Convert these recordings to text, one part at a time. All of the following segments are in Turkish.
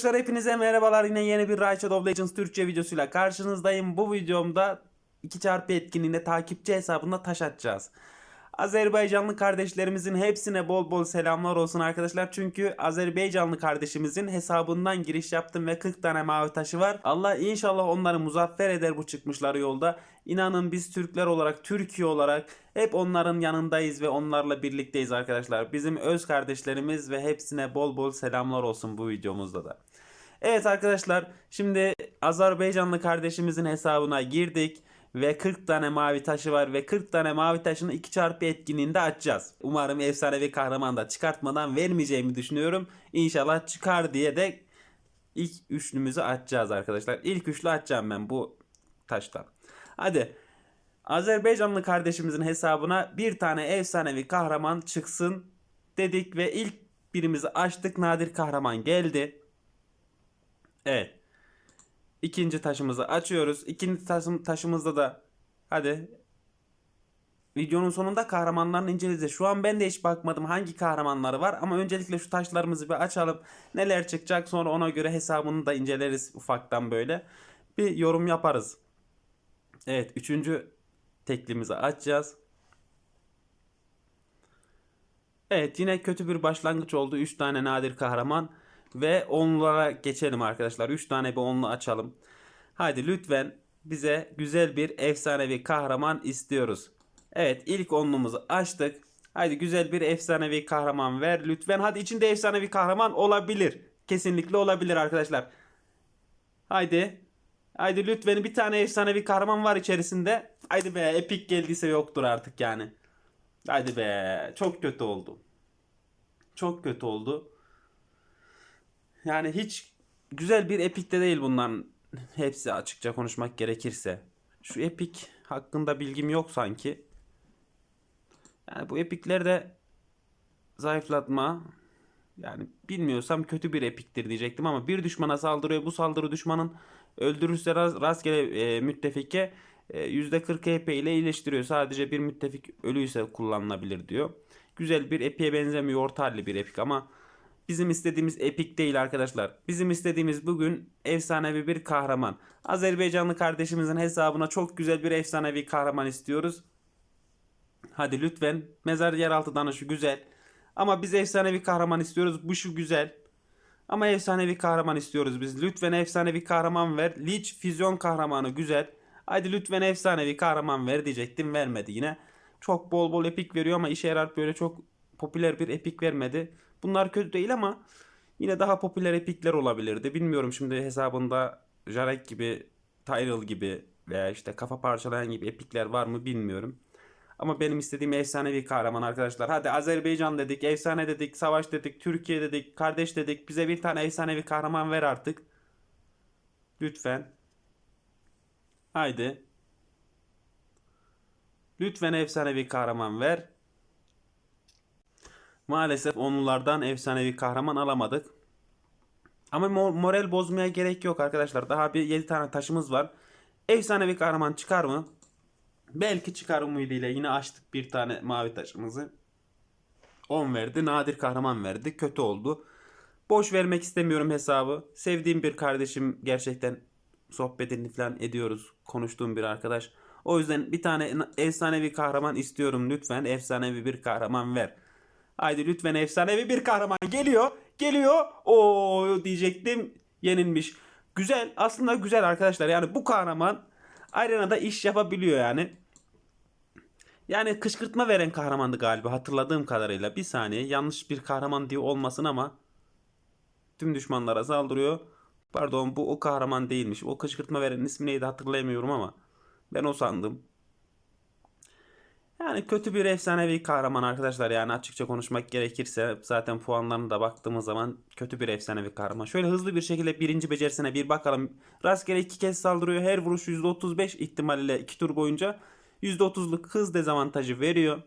Arkadaşlar hepinize merhabalar. Yine yeni bir Raicha of Legends Türkçe videosuyla karşınızdayım. Bu videomda 2x etkinliğinde takipçi hesabında taş atacağız. Azerbaycanlı kardeşlerimizin hepsine bol bol selamlar olsun arkadaşlar. Çünkü Azerbaycanlı kardeşimizin hesabından giriş yaptım ve 40 tane mavi taşı var. Allah inşallah onları muzaffer eder bu çıkmışları yolda. İnanın biz Türkler olarak, Türkiye olarak hep onların yanındayız ve onlarla birlikteyiz arkadaşlar. Bizim öz kardeşlerimiz ve hepsine bol bol selamlar olsun bu videomuzda da. Evet arkadaşlar şimdi Azerbaycanlı kardeşimizin hesabına girdik ve 40 tane mavi taşı var ve 40 tane mavi taşını 2 çarpı etkinliğinde açacağız. Umarım efsanevi kahraman da çıkartmadan vermeyeceğimi düşünüyorum. İnşallah çıkar diye de ilk üçlümüzü açacağız arkadaşlar. İlk üçlü açacağım ben bu taştan. Hadi Azerbaycanlı kardeşimizin hesabına bir tane efsanevi kahraman çıksın dedik ve ilk birimizi açtık. Nadir kahraman geldi. Evet. İkinci taşımızı açıyoruz. İkinci taşım, taşımızda da hadi videonun sonunda kahramanlarını inceleyeceğiz. Şu an ben de hiç bakmadım hangi kahramanları var ama öncelikle şu taşlarımızı bir açalım. Neler çıkacak sonra ona göre hesabını da inceleriz ufaktan böyle. Bir yorum yaparız. Evet üçüncü teklimizi açacağız. Evet yine kötü bir başlangıç oldu. 3 tane nadir kahraman. Ve onlara geçelim arkadaşlar. 3 tane bir onlu açalım. Hadi lütfen bize güzel bir efsanevi kahraman istiyoruz. Evet ilk onlumuzu açtık. Hadi güzel bir efsanevi kahraman ver lütfen. Hadi içinde efsanevi kahraman olabilir. Kesinlikle olabilir arkadaşlar. Haydi. Haydi lütfen bir tane efsanevi kahraman var içerisinde. Haydi be epik geldiyse yoktur artık yani. Haydi be çok kötü oldu. Çok kötü oldu. Yani hiç güzel bir epikte değil bunların hepsi açıkça konuşmak gerekirse. Şu epik hakkında bilgim yok sanki. Yani bu epiklerde zayıflatma yani bilmiyorsam kötü bir epiktir diyecektim ama bir düşmana saldırıyor. Bu saldırı düşmanın öldürürse rast- rastgele e, müttefike e, %40 EP ile iyileştiriyor. Sadece bir müttefik ölüyse kullanılabilir diyor. Güzel bir epiye benzemiyor. Orta halli bir epik ama bizim istediğimiz epik değil arkadaşlar. Bizim istediğimiz bugün efsanevi bir kahraman. Azerbaycanlı kardeşimizin hesabına çok güzel bir efsanevi kahraman istiyoruz. Hadi lütfen mezar yeraltı danışı güzel. Ama biz efsanevi kahraman istiyoruz. Bu şu güzel. Ama efsanevi kahraman istiyoruz biz. Lütfen efsanevi kahraman ver. Lich füzyon kahramanı güzel. Hadi lütfen efsanevi kahraman ver diyecektim. Vermedi yine. Çok bol bol epik veriyor ama işe yarar böyle çok popüler bir epik vermedi. Bunlar kötü değil ama yine daha popüler epikler olabilirdi. Bilmiyorum şimdi hesabında Jarek gibi, Tyrell gibi veya işte kafa parçalayan gibi epikler var mı bilmiyorum. Ama benim istediğim efsanevi kahraman arkadaşlar. Hadi Azerbaycan dedik, efsane dedik, savaş dedik, Türkiye dedik, kardeş dedik. Bize bir tane efsanevi kahraman ver artık. Lütfen. Haydi. Lütfen efsanevi kahraman ver. Maalesef onlardan efsanevi kahraman alamadık. Ama mo- moral bozmaya gerek yok arkadaşlar. Daha bir 7 tane taşımız var. Efsanevi kahraman çıkar mı? Belki çıkar umuduyla yine açtık bir tane mavi taşımızı. 10 verdi. Nadir kahraman verdi. Kötü oldu. Boş vermek istemiyorum hesabı. Sevdiğim bir kardeşim gerçekten sohbetini falan ediyoruz. Konuştuğum bir arkadaş. O yüzden bir tane efsanevi kahraman istiyorum lütfen. Efsanevi bir kahraman ver. Haydi lütfen efsanevi bir kahraman geliyor. Geliyor. O diyecektim. Yenilmiş. Güzel. Aslında güzel arkadaşlar. Yani bu kahraman arenada iş yapabiliyor yani. Yani kışkırtma veren kahramandı galiba hatırladığım kadarıyla. Bir saniye yanlış bir kahraman diye olmasın ama tüm düşmanlara saldırıyor. Pardon bu o kahraman değilmiş. O kışkırtma verenin ismi neydi hatırlayamıyorum ama ben o sandım. Yani kötü bir efsanevi kahraman arkadaşlar yani açıkça konuşmak gerekirse zaten puanlarına da baktığımız zaman kötü bir efsanevi kahraman. Şöyle hızlı bir şekilde birinci becerisine bir bakalım. Rastgele iki kez saldırıyor. Her vuruş %35 ihtimalle iki tur boyunca %30'luk hız dezavantajı veriyor.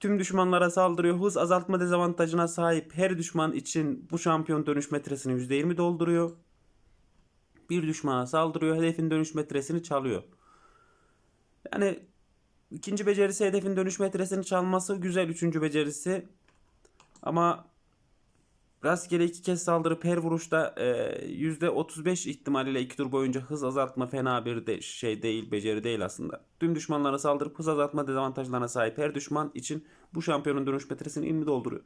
Tüm düşmanlara saldırıyor. Hız azaltma dezavantajına sahip her düşman için bu şampiyon dönüş metresini %20 dolduruyor. Bir düşmana saldırıyor. Hedefin dönüş metresini çalıyor. Yani ikinci becerisi hedefin dönüş metresini çalması güzel. Üçüncü becerisi ama Rastgele iki kez saldırıp her vuruşta e, %35 ihtimaliyle iki tur boyunca hız azaltma fena bir de şey değil, beceri değil aslında. Tüm düşmanlara saldırıp hız azaltma dezavantajlarına sahip her düşman için bu şampiyonun dönüş metresini ilmi dolduruyor.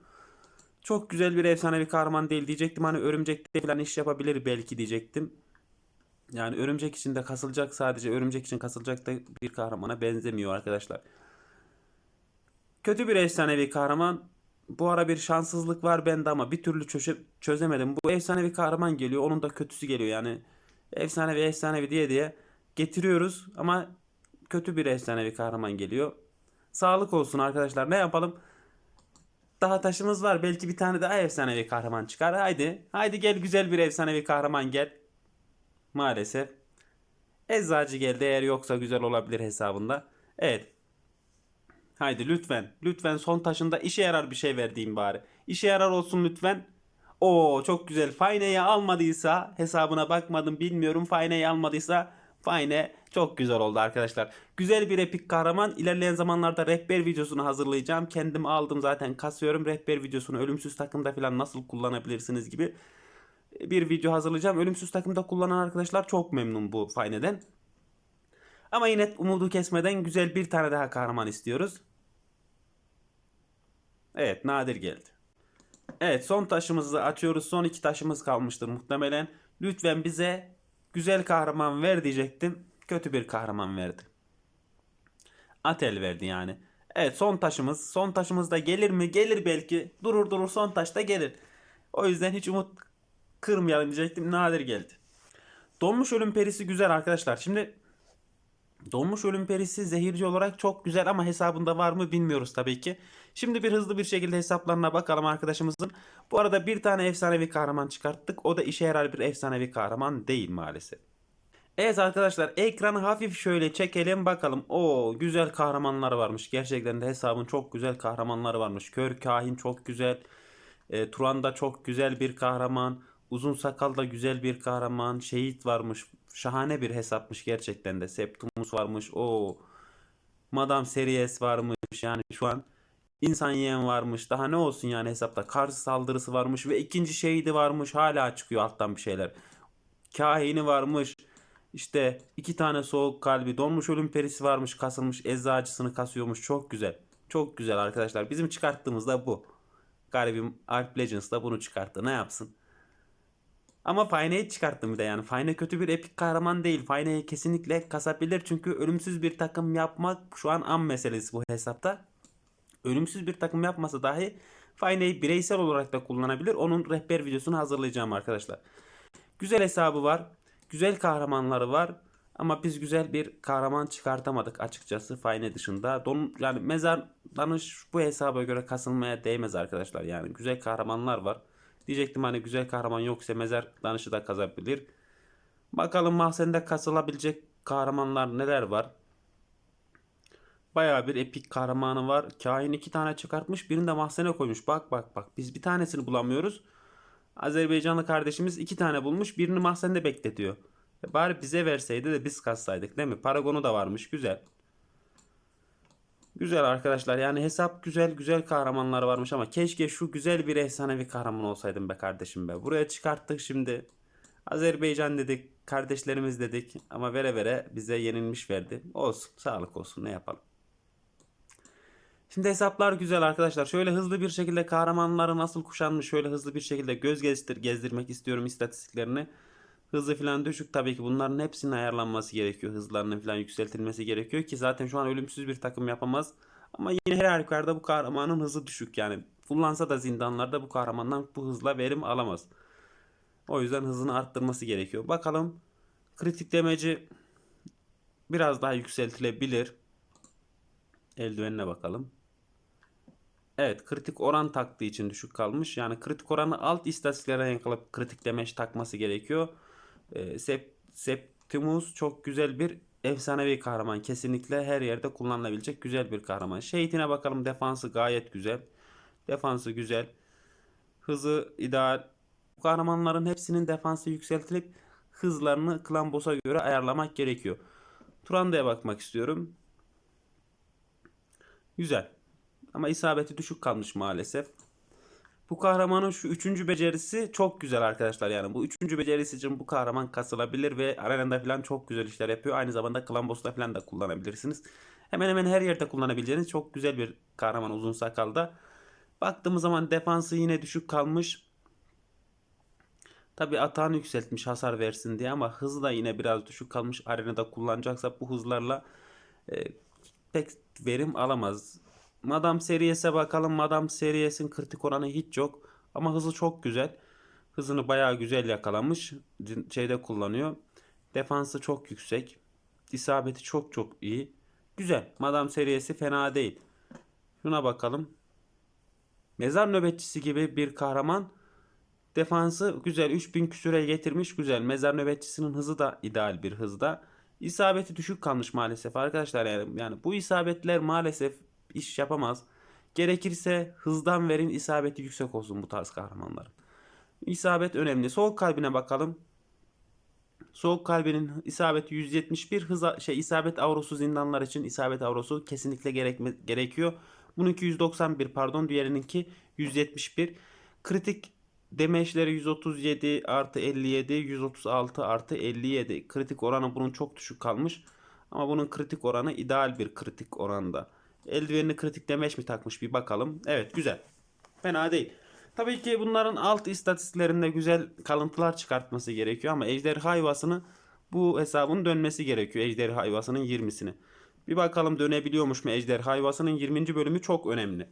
Çok güzel bir efsanevi kahraman değil diyecektim. Hani örümcekte falan iş yapabilir belki diyecektim. Yani örümcek için de kasılacak sadece örümcek için kasılacak da bir kahramana benzemiyor arkadaşlar. Kötü bir efsanevi kahraman. Bu ara bir şanssızlık var bende ama bir türlü çöşe- çözemedim. Bu efsanevi kahraman geliyor. Onun da kötüsü geliyor yani. Efsanevi efsanevi diye diye getiriyoruz ama kötü bir efsanevi kahraman geliyor. Sağlık olsun arkadaşlar. Ne yapalım? Daha taşımız var. Belki bir tane daha efsanevi kahraman çıkar. Haydi. Haydi gel güzel bir efsanevi kahraman gel. Maalesef. Eczacı geldi. Eğer yoksa güzel olabilir hesabında. Evet. Haydi lütfen. Lütfen son taşında işe yarar bir şey verdiğim bari. İşe yarar olsun lütfen. Oo çok güzel. Fayne'yi almadıysa hesabına bakmadım bilmiyorum. Fayne'yi almadıysa Fayne çok güzel oldu arkadaşlar. Güzel bir epik kahraman. İlerleyen zamanlarda rehber videosunu hazırlayacağım. Kendim aldım zaten kasıyorum. Rehber videosunu ölümsüz takımda falan nasıl kullanabilirsiniz gibi bir video hazırlayacağım. Ölümsüz takımda kullanan arkadaşlar çok memnun bu Fayne'den. Ama yine umudu kesmeden güzel bir tane daha kahraman istiyoruz. Evet nadir geldi. Evet son taşımızı açıyoruz. Son iki taşımız kalmıştır muhtemelen. Lütfen bize güzel kahraman ver diyecektim. Kötü bir kahraman verdi. Atel verdi yani. Evet son taşımız. Son taşımız da gelir mi? Gelir belki. Durur durur son taş da gelir. O yüzden hiç umut kırmayalım diyecektim. Nadir geldi. Donmuş ölüm perisi güzel arkadaşlar. Şimdi Donmuş ölüm perisi zehirci olarak çok güzel ama hesabında var mı bilmiyoruz tabii ki. Şimdi bir hızlı bir şekilde hesaplarına bakalım arkadaşımızın. Bu arada bir tane efsanevi kahraman çıkarttık. O da işe yarar bir efsanevi kahraman değil maalesef. Evet arkadaşlar ekranı hafif şöyle çekelim bakalım. O güzel kahramanlar varmış. Gerçekten de hesabın çok güzel kahramanları varmış. Kör kahin çok güzel. E, Turan da çok güzel bir kahraman. Uzun sakal da güzel bir kahraman. Şehit varmış. Şahane bir hesapmış gerçekten de. Septimus varmış. O Madame Series varmış. Yani şu an insan yiyen varmış. Daha ne olsun yani hesapta. Kars saldırısı varmış ve ikinci şehidi varmış. Hala çıkıyor alttan bir şeyler. Kahini varmış. İşte iki tane soğuk kalbi. Donmuş ölüm perisi varmış. Kasılmış eczacısını kasıyormuş. Çok güzel. Çok güzel arkadaşlar. Bizim çıkarttığımız da bu. Garibim Alp Legends da bunu çıkarttı. Ne yapsın? Ama Fayne'yi çıkarttım bir de yani. Fayne kötü bir epik kahraman değil. Fayne'yi kesinlikle kasabilir. Çünkü ölümsüz bir takım yapmak şu an an meselesi bu hesapta. Ölümsüz bir takım yapmasa dahi Fayne'yi bireysel olarak da kullanabilir. Onun rehber videosunu hazırlayacağım arkadaşlar. Güzel hesabı var. Güzel kahramanları var. Ama biz güzel bir kahraman çıkartamadık açıkçası Fayne dışında. Don, yani mezar danış bu hesaba göre kasılmaya değmez arkadaşlar. Yani güzel kahramanlar var. Diyecektim hani güzel kahraman yoksa mezar danışı da kazabilir. Bakalım mahzende kasılabilecek kahramanlar neler var. Bayağı bir epik kahramanı var. Kahin iki tane çıkartmış. Birini de mahzene koymuş. Bak bak bak. Biz bir tanesini bulamıyoruz. Azerbaycanlı kardeşimiz iki tane bulmuş. Birini mahzende bekletiyor. E bari bize verseydi de biz kassaydık değil mi? Paragonu da varmış. Güzel. Güzel arkadaşlar yani hesap güzel güzel kahramanlar varmış ama keşke şu güzel bir efsanevi kahraman olsaydım be kardeşim be. Buraya çıkarttık şimdi. Azerbaycan dedik, kardeşlerimiz dedik ama vere vere bize yenilmiş verdi. Olsun, sağlık olsun ne yapalım. Şimdi hesaplar güzel arkadaşlar. Şöyle hızlı bir şekilde kahramanları nasıl kuşanmış şöyle hızlı bir şekilde göz gezdir, gezdirmek istiyorum istatistiklerini. Hızı falan düşük tabii ki bunların hepsinin ayarlanması gerekiyor. Hızlarının falan yükseltilmesi gerekiyor ki zaten şu an ölümsüz bir takım yapamaz. Ama yine her halükarda bu kahramanın hızı düşük yani. Kullansa da zindanlarda bu kahramandan bu hızla verim alamaz. O yüzden hızını arttırması gerekiyor. Bakalım kritik demeci biraz daha yükseltilebilir. Eldivenine bakalım. Evet kritik oran taktığı için düşük kalmış. Yani kritik oranı alt istatistiklere yankılıp kritik demeç takması gerekiyor. E, Sep Septimus çok güzel bir efsanevi kahraman. Kesinlikle her yerde kullanılabilecek güzel bir kahraman. Şehitine bakalım defansı gayet güzel. Defansı güzel. Hızı ideal. Bu kahramanların hepsinin defansı yükseltilip hızlarını klan boss'a göre ayarlamak gerekiyor. Turanda'ya bakmak istiyorum. Güzel. Ama isabeti düşük kalmış maalesef. Bu kahramanın şu üçüncü becerisi çok güzel arkadaşlar yani. Bu üçüncü becerisi için bu kahraman kasılabilir ve arenada falan çok güzel işler yapıyor. Aynı zamanda Clan Boss'ta falan da kullanabilirsiniz. Hemen hemen her yerde kullanabileceğiniz çok güzel bir kahraman uzun sakalda. Baktığımız zaman defansı yine düşük kalmış. Tabi atağını yükseltmiş hasar versin diye ama hızı da yine biraz düşük kalmış. Arenada kullanacaksa bu hızlarla e, pek verim alamaz. Madame Seriyes'e bakalım. Madame Seriyes'in kritik oranı hiç yok. Ama hızı çok güzel. Hızını bayağı güzel yakalamış. Şeyde kullanıyor. Defansı çok yüksek. İsabeti çok çok iyi. Güzel. Madame Seriyesi fena değil. Şuna bakalım. Mezar nöbetçisi gibi bir kahraman. Defansı güzel. 3000 küsüre getirmiş. Güzel. Mezar nöbetçisinin hızı da ideal bir hızda. İsabeti düşük kalmış maalesef arkadaşlar yani. Yani bu isabetler maalesef iş yapamaz. Gerekirse hızdan verin isabeti yüksek olsun bu tarz kahramanların. İsabet önemli. Soğuk kalbine bakalım. Soğuk kalbinin isabeti 171 hıza şey isabet avrosu zindanlar için isabet avrosu kesinlikle gerekme, gerekiyor. Bununki 191 pardon diğerininki 171. Kritik demeçleri 137 artı 57 136 artı 57. Kritik oranı bunun çok düşük kalmış. Ama bunun kritik oranı ideal bir kritik oranda. Eldivenini kritik demeç mi takmış bir bakalım. Evet güzel. Fena değil. Tabii ki bunların alt istatistiklerinde güzel kalıntılar çıkartması gerekiyor ama ejderha yuvasını bu hesabın dönmesi gerekiyor. Ejderha yuvasının 20'sini. Bir bakalım dönebiliyormuş mu ejderha yuvasının 20. bölümü çok önemli.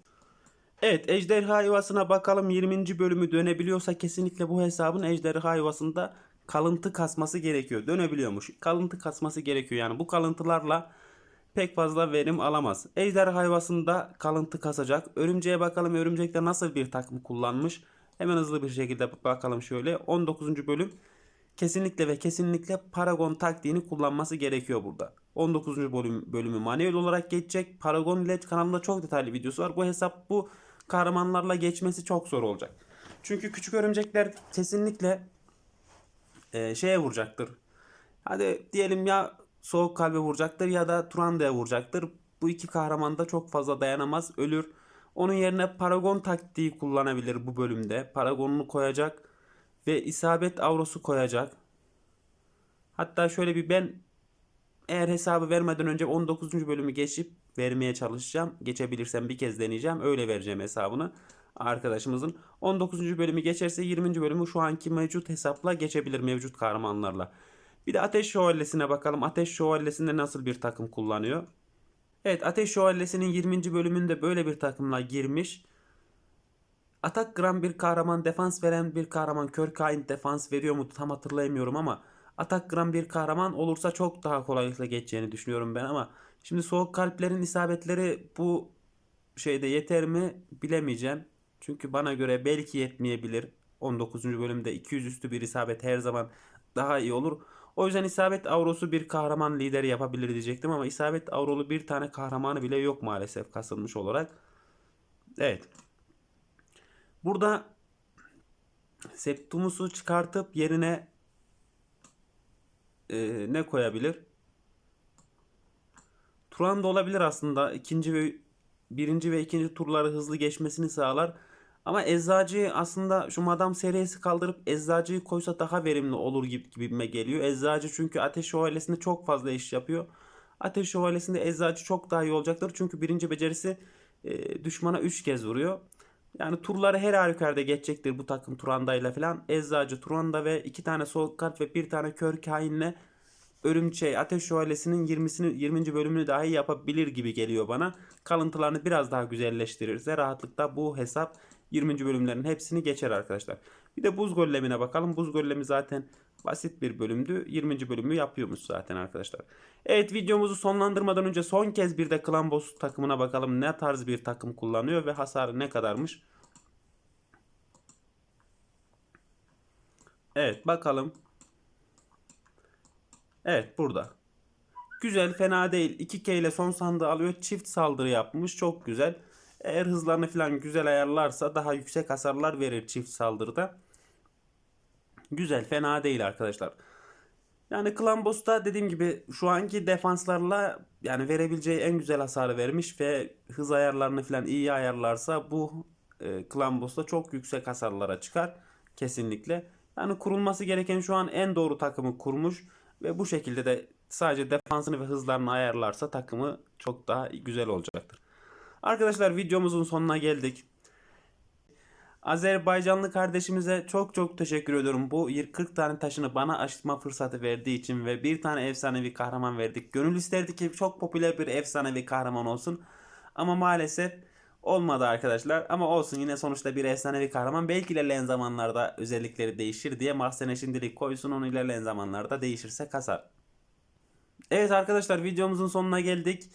Evet ejderha yuvasına bakalım 20. bölümü dönebiliyorsa kesinlikle bu hesabın ejderha yuvasında kalıntı kasması gerekiyor. Dönebiliyormuş. Kalıntı kasması gerekiyor yani bu kalıntılarla pek fazla verim alamaz. Ejderha yuvasında kalıntı kasacak. Örümceğe bakalım örümcekte nasıl bir takım kullanmış. Hemen hızlı bir şekilde bakalım şöyle. 19. bölüm kesinlikle ve kesinlikle Paragon taktiğini kullanması gerekiyor burada. 19. bölüm, bölümü manuel olarak geçecek. Paragon ile kanalında çok detaylı videosu var. Bu hesap bu kahramanlarla geçmesi çok zor olacak. Çünkü küçük örümcekler kesinlikle e, şeye vuracaktır. Hadi diyelim ya Soğuk Kalbe vuracaktır ya da Turanda'ya vuracaktır. Bu iki kahraman da çok fazla dayanamaz, ölür. Onun yerine Paragon taktiği kullanabilir bu bölümde. Paragonunu koyacak ve isabet avrosu koyacak. Hatta şöyle bir ben eğer hesabı vermeden önce 19. bölümü geçip vermeye çalışacağım. Geçebilirsem bir kez deneyeceğim. Öyle vereceğim hesabını arkadaşımızın. 19. bölümü geçerse 20. bölümü şu anki mevcut hesapla geçebilir mevcut kahramanlarla. Bir de Ateş Şövalyesi'ne bakalım. Ateş Şövalyesi'nde nasıl bir takım kullanıyor? Evet Ateş Şövalyesi'nin 20. bölümünde böyle bir takımla girmiş. Atak gram bir kahraman defans veren bir kahraman kör kain defans veriyor mu tam hatırlayamıyorum ama atak gram bir kahraman olursa çok daha kolaylıkla geçeceğini düşünüyorum ben ama şimdi soğuk kalplerin isabetleri bu şeyde yeter mi bilemeyeceğim. Çünkü bana göre belki yetmeyebilir. 19. bölümde 200 üstü bir isabet her zaman daha iyi olur. O yüzden isabet avrosu bir kahraman lideri yapabilir diyecektim ama isabet avrolu bir tane kahramanı bile yok maalesef kasılmış olarak. Evet. Burada Septimus'u çıkartıp yerine e, ne koyabilir? Turan da olabilir aslında. İkinci ve birinci ve ikinci turları hızlı geçmesini sağlar. Ama eczacı aslında şu Madame serisi kaldırıp eczacıyı koysa daha verimli olur gibi gibime geliyor. Eczacı çünkü Ateş Şövalyesi'nde çok fazla iş yapıyor. Ateş Şövalyesi'nde eczacı çok daha iyi olacaktır. Çünkü birinci becerisi e, düşmana 3 kez vuruyor. Yani turları her halükarda geçecektir bu takım Turanda ile falan. Eczacı, Turanda ve iki tane soğuk kart ve bir tane kör kainle Örümçek Ateş Şövalyesi'nin 20'sini 20. bölümünü dahi yapabilir gibi geliyor bana. Kalıntılarını biraz daha güzelleştirirse rahatlıkla bu hesap 20. bölümlerin hepsini geçer arkadaşlar. Bir de buz gollemine bakalım. Buz gollemi zaten basit bir bölümdü. 20. bölümü yapıyormuş zaten arkadaşlar. Evet videomuzu sonlandırmadan önce son kez bir de Clan Boss takımına bakalım. Ne tarz bir takım kullanıyor ve hasarı ne kadarmış. Evet bakalım. Evet burada. Güzel fena değil. 2K ile son sandığı alıyor. Çift saldırı yapmış. Çok güzel. Eğer hızlarını falan güzel ayarlarsa daha yüksek hasarlar verir çift saldırıda. Güzel fena değil arkadaşlar. Yani Clan Boss'ta dediğim gibi şu anki defanslarla yani verebileceği en güzel hasarı vermiş ve hız ayarlarını falan iyi ayarlarsa bu e, Clan Boss'ta çok yüksek hasarlara çıkar. Kesinlikle. Yani kurulması gereken şu an en doğru takımı kurmuş ve bu şekilde de sadece defansını ve hızlarını ayarlarsa takımı çok daha güzel olacaktır. Arkadaşlar videomuzun sonuna geldik. Azerbaycanlı kardeşimize çok çok teşekkür ediyorum. Bu 40 tane taşını bana açma fırsatı verdiği için ve bir tane efsanevi kahraman verdik. Gönül isterdi ki çok popüler bir efsanevi kahraman olsun. Ama maalesef olmadı arkadaşlar. Ama olsun yine sonuçta bir efsanevi kahraman. Belki ilerleyen zamanlarda özellikleri değişir diye Mahsen'e şimdilik koysun. Onu ilerleyen zamanlarda değişirse kasar. Evet arkadaşlar videomuzun sonuna geldik.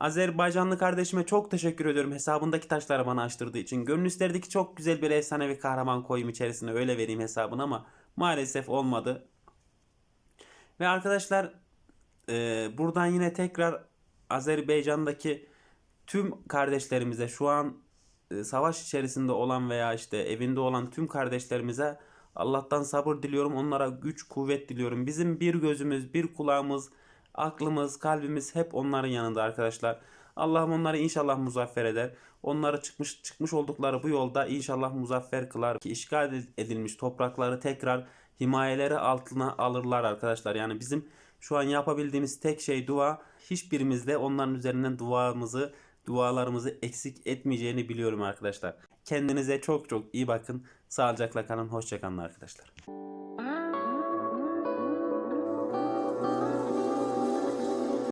Azerbaycanlı kardeşime çok teşekkür ediyorum hesabındaki taşları bana açtırdığı için. Gönül isterdi ki çok güzel bir efsanevi kahraman koyayım içerisine öyle vereyim hesabını ama maalesef olmadı. Ve arkadaşlar e, buradan yine tekrar Azerbaycan'daki tüm kardeşlerimize şu an e, savaş içerisinde olan veya işte evinde olan tüm kardeşlerimize Allah'tan sabır diliyorum. Onlara güç, kuvvet diliyorum. Bizim bir gözümüz, bir kulağımız, aklımız, kalbimiz hep onların yanında arkadaşlar. Allah'ım onları inşallah muzaffer eder. Onları çıkmış çıkmış oldukları bu yolda inşallah muzaffer kılar ki işgal edilmiş toprakları tekrar himayeleri altına alırlar arkadaşlar. Yani bizim şu an yapabildiğimiz tek şey dua. Hiçbirimiz de onların üzerinden duamızı, dualarımızı eksik etmeyeceğini biliyorum arkadaşlar. Kendinize çok çok iyi bakın. Sağlıcakla kalın. Hoşçakalın arkadaşlar.